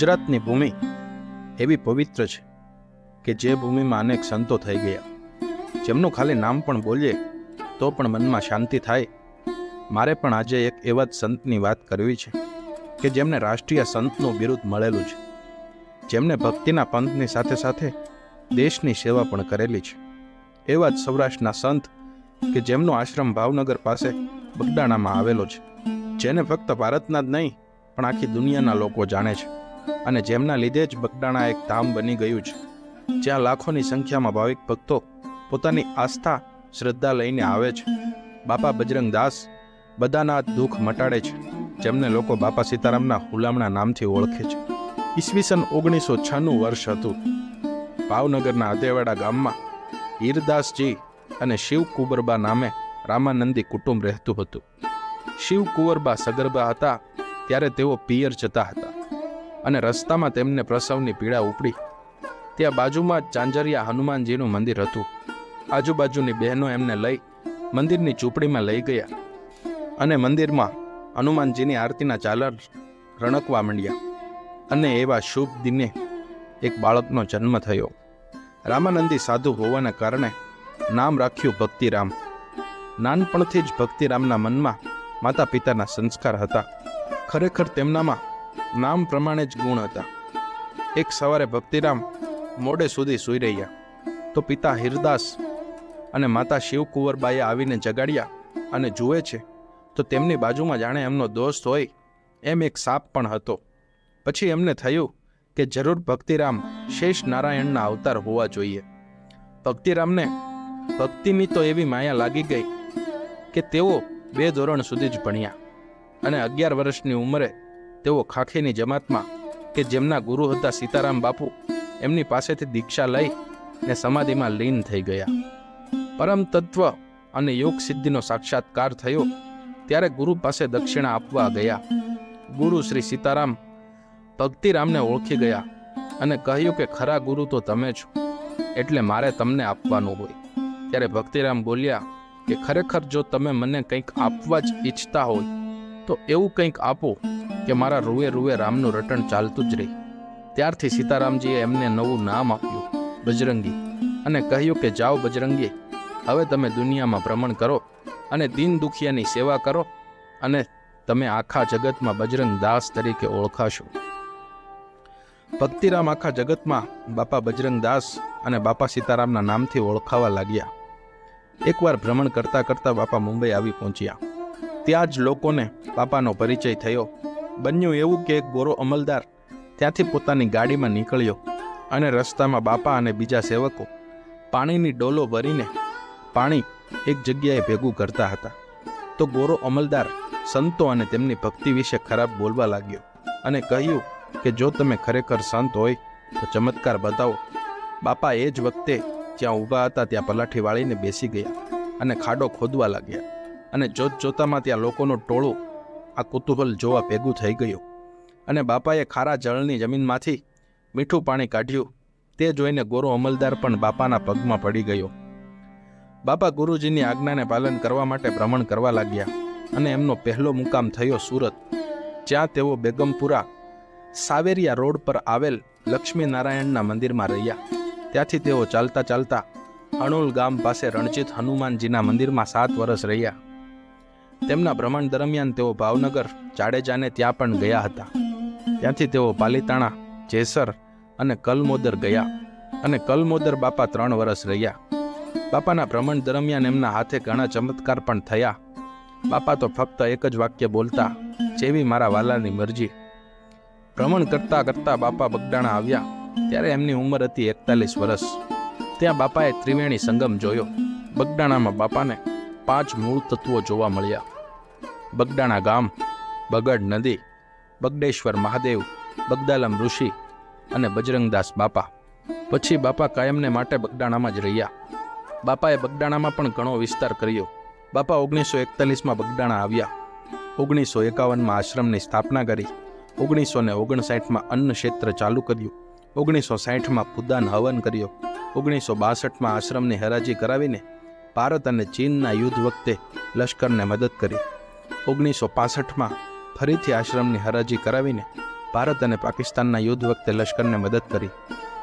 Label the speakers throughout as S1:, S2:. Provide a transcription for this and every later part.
S1: ગુજરાતની ભૂમિ એવી પવિત્ર છે કે જે ભૂમિમાં અનેક સંતો થઈ ગયા. જેમનું ખાલી નામ પણ બોલીએ તો પણ મનમાં શાંતિ થાય. મારે પણ આજે એક એવા જ સંતની વાત કરવી છે કે જેમને રાષ્ટ્રીય સંતનું બિરુદ મળેલું છે. જેમને ભક્તિના પંથની સાથે સાથે દેશની સેવા પણ કરેલી છે. એવા જ સૌરાષ્ટ્રના સંત કે જેમનો આશ્રમ ભાવનગર પાસે બગડાણામાં આવેલો છે. જેને ફક્ત ભારતના જ નહીં, પણ આખી દુનિયાના લોકો જાણે છે. અને જેમના લીધે જ બગડાણા એક ધામ બની ગયું છે. જ્યાં લાખોની સંખ્યામાં ભાવિક ભક્તો પોતાની આસ્થા, શ્રદ્ધા લઈને આવે છે. બાપા બજરંગ દાસ બધાના દુઃખ મટાડે છે, જેમને લોકો બાપા સીતારામના હુલામણા નામથી ઓળખે છે. ઈસવીસન ઓગણીસો છનું વર્ષ હતું. ભાવનગરના અદેવાડા ગામમાં હીરદાસજી અને શિવ કુંવરબા નામે રામાનંદી કુટુંબ રહેતું હતું. શિવ કુંવરબા સગર્ભા હતા, ત્યારે તેઓ પિયર જતા હતા. અને રસ્તામાં તેમને પ્રસવની પીડા ઉપડી. ત્યાં બાજુમાં ચાંજરિયા હનુમાનજીનું મંદિર હતું. આજુબાજુની બહેનો એમને લઈ મંદિરની ઝૂંપડીમાં લઈ ગયા અને મંદિરમાં હનુમાનજીની આરતીના ચાલર રણકવા માંડ્યા અને એવા શુભ દિને એક બાળકનો જન્મ થયો. રામાનંદી સાધુ હોવાના કારણે નામ રાખ્યું ભક્તિરામ. નાનપણથી જ ભક્તિરામના મનમાં માતા પિતાના સંસ્કાર હતા. ખરેખર તેમનામાં નામ પ્રમાણે જ ગુણ હતા. એક સવારે ભક્તિરામ મોડે સુધી સૂઈ રહ્યા. તો પિતા હિરદાસ અને માતા શિવકુંવરબાઈએ આવીને જગાડ્યા અને જુએ છે, તો તેમની બાજુમાં જાણે એમનો દોસ્ત હોય, એમ એક સાપ પણ હતો. પછી એમને થયું કે જરૂર ભક્તિરામ શેષ નારાયણના અવતાર હોવા જોઈએ. ભક્તિરામને ભક્તિની તો એવી માયા લાગી ગઈ કે તેઓ બે ધોરણ સુધી જ ભણ્યા અને અગિયાર વર્ષની ઉંમરે તેઓ ખાખીની જમાતમાં કે જેમના ગુરુ હતા સીતારામ બાપુ, એમની પાસેથી દીક્ષા લઈ ને સમાધિમાં લીન થઈ ગયા. પરમ તત્વ અને યોગ સિદ્ધિનો સાક્ષાત્કાર થયો ત્યારે ગુરુ પાસે દક્ષિણા આપવા ગયા. ગુરુ શ્રી સીતારામ ભક્તિરામને ઓળખી ગયા અને કહ્યું કે, ખરા ગુરુ તો તમે છો, એટલે મારે તમને આપવાનું હોય. ત્યારે ભક્તિરામ બોલ્યા કે, ખરેખર જો તમે મને કંઈક આપવા જ ઈચ્છતા હોય તો એવું કંઈક આપો કે મારા રૂએ રૂએ રામનું રટણ ચાલતું જ રહે. ત્યારથી સીતારામજીએ એમને નવું નામ આપ્યું, બજરંગી, અને કહ્યું કે જાઓ બજરંગી હવે તમે દુનિયામાં ભ્રમણ કરો અને દીન દુખિયાની સેવા કરો અને તમે આખા જગતમાં બજરંગ દાસ તરીકે ઓળખાશો. ભક્તિરામ આખા જગતમાં બાપા બજરંગ દાસ અને બાપા સીતારામના નામથી ઓળખાવા લાગ્યા. એકવાર ભ્રમણ કરતા કરતા બાપા મુંબઈ આવી પહોંચ્યા. ત્યાં જ લોકોને બાપાનો પરિચય થયો. બન્યું એવું કે એક ગોરો અમલદાર ત્યાંથી પોતાની ગાડીમાં નીકળ્યો અને રસ્તામાં બાપા અને બીજા સેવકો પાણીની ડોલો ભરીને પાણી એક જગ્યાએ ભેગું કરતા હતા. તો ગોરો અમલદાર સંતો અને તેમની ભક્તિ વિશે ખરાબ બોલવા લાગ્યો અને કહ્યું કે જો તમે ખરેખર સંત હોય તો ચમત્કાર બતાવો. બાપા એ જ વખતે જ્યાં ઊભા હતા, ત્યાં પલાઠી વાળીને બેસી ગયા અને ખાડો ખોદવા લાગ્યા. અને જોત જોતામાં ત્યાં લોકોનું ટોળું આ કુતૂહલ જોવા ભેગું થઈ ગયું. અને બાપાએ ખારા જળની જમીનમાંથી મીઠું પાણી કાઢ્યું. તે જોઈને ગોરો અમલદાર પણ બાપાના પગમાં પડી ગયો. બાપા ગુરુજીની આજ્ઞાને પાલન કરવા માટે ભ્રમણ કરવા લાગ્યા અને એમનો પહેલો મુકામ થયો સુરત, જ્યાં તેઓ બેગમપુરા સાવેરિયા રોડ પર આવેલ લક્ષ્મી નારાયણના મંદિરમાં રહ્યા. ત્યાંથી તેઓ ચાલતા ચાલતા અણુલ ગામ પાસે રણજીત હનુમાનજીના મંદિરમાં સાત વર્ષ રહ્યા. તેમના ભ્રમણ દરમિયાન તેઓ ભાવનગર, જાડેજાને ત્યાં પણ ગયા હતા. ત્યાંથી તેઓ પાલીતાણા, જેસર અને કલમોદર ગયા અને કલમોદર બાપા ત્રણ વર્ષ રહ્યા. બાપાના ભ્રમણ દરમિયાન એમના હાથે ઘણા ચમત્કાર પણ થયા. બાપા તો ફક્ત એક જ વાક્ય બોલતા, જેવી મારા વાલાની મરજી. ભ્રમણ કરતા કરતા બાપા બગડાણા આવ્યા, ત્યારે એમની ઉંમર હતી એકતાલીસ વર્ષ ત્યાં બાપાએ ત્રિવેણી સંગમ જોયો. બગડાણામાં બાપાને પાંચ મૂળ તત્વો જોવા મળ્યા. બગડાણા ગામ, બગડ નદી, બગડેશ્વર મહાદેવ, બગદાલમ ઋષિ અને બજરંગદાસ બાપા. પછી બાપા કાયમને માટે બગડાણામાં જ રહ્યા. બાપાએ બગડાણામાં પણ ઘણો વિસ્તાર કર્યો. બાપા ઓગણીસો એકતાલીસમાં બગડાણા આવ્યા. ઓગણીસો એકાવનમાં આશ્રમની સ્થાપના કરી. ઓગણીસો ને ઓગણસાઠમાં અન્ન ક્ષેત્ર ચાલુ કર્યું. ઓગણીસો સાઠમાં ખુદાન હવન કર્યો. ઓગણીસો બાસઠમાં આશ્રમની હરાજી કરાવીને ભારત અને ચીનના યુદ્ધ વખતે લશ્કરને મદદ કરી. ઓગણીસો પાસઠમાં ફરીથી આશ્રમની હરાજી કરાવીને ભારત અને પાકિસ્તાનના યુદ્ધ વખતે લશ્કરને મદદ કરી.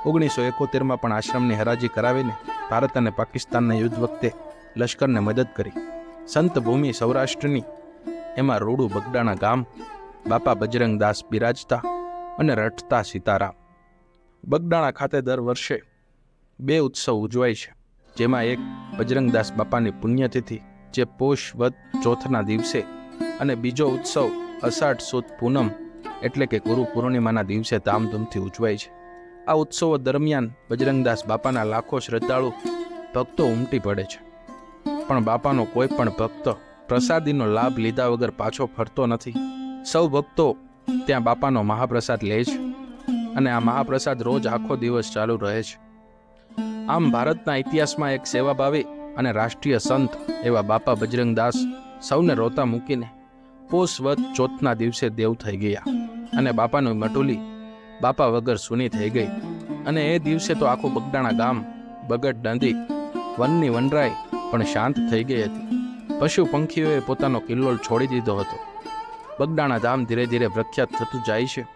S1: ઓગણીસો એકોતેરમાં પણ આશ્રમની હરાજી કરાવીને ભારત અને પાકિસ્તાનના યુદ્ધ વખતે લશ્કરને મદદ કરી. સંત ભૂમિ સૌરાષ્ટ્રની એમાં રોડુ બગડાણા ગામ, બાપા બજરંગદાસ બિરાજતા અને રટતા સીતારામ. બગડાણા ખાતે દર વર્ષે બે ઉત્સવ ઉજવાય છે. જેમાં એક બજરંગદાસ બાપાની પુણ્યતિથિ, જે પોષ વદ ચોથના દિવસે અને બીજો ઉત્સવ અષાઢ સુદ પૂનમ એટલે કે ગુરુ પૂર્ણિમાના દિવસે ધામધૂમથી ઉજવાય છે. આ ઉત્સવો દરમિયાન બજરંગદાસ બાપાના લાખો શ્રદ્ધાળુ ભક્તો ઉમટી પડે છે. પણ બાપાનો કોઈ પણ ભક્ત પ્રસાદીનો લાભ લીધા વગર પાછો ફરતો નથી. સૌ ભક્તો ત્યાં બાપાનો મહાપ્રસાદ લે છે અને આ મહાપ્રસાદ રોજ આખો દિવસ ચાલુ રહે છે. આમ ભારતના ઇતિહાસમાં એક સેવાભાવી અને રાષ્ટ્રીય સંત એવા બાપા બજરંગદાસ સૌને રોતા મૂકીને પોષ વદ ચોથના દિવસે દેવ થઈ ગયા અને બાપાનું મટુલી બાપા વગર સૂની થઈ ગઈ. અને એ દિવસે તો આખું બગડાણા ગામ, બગડ, નદી, વનની વનરાય પણ શાંત થઈ ગઈ હતી. પશુ પંખીઓએ પોતાનો કિલ્લોલ છોડી દીધો હતો. બગડાણા ધામ ધીરે ધીરે પ્રખ્યાત થતું જાય છે.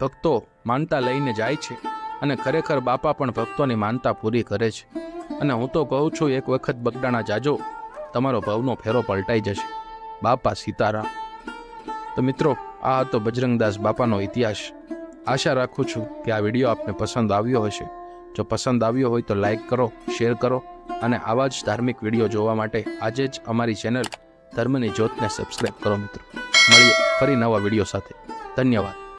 S1: ભક્તો માનતા લઈને જાય છે. અને ખરેખર બાપા પણ ભક્તોની માનતા પૂરી કરે છે. અને હું તો કહું છું, એક વખત બગડાણા જાજો, તમારો ભવનો ફેરો પલટાઈ જશે. બાપા સીતારામ. તો મિત્રો, આ હતો બજરંગદાસ બાપાનો ઇતિહાસ. આશા રાખું છું કે આ વીડિયો આપને પસંદ આવ્યો હશે. જો પસંદ આવ્યો હોય તો લાઈક કરો, શેર કરો, અને આવા જ ધાર્મિક વીડિયો જોવા માટે આજે જ અમારી ચેનલ ધર્મની જ્યોતને સબસ્ક્રાઈબ કરો મિત્રો. મળીએ ફરી નવા વીડિયો સાથે. ધન્યવાદ.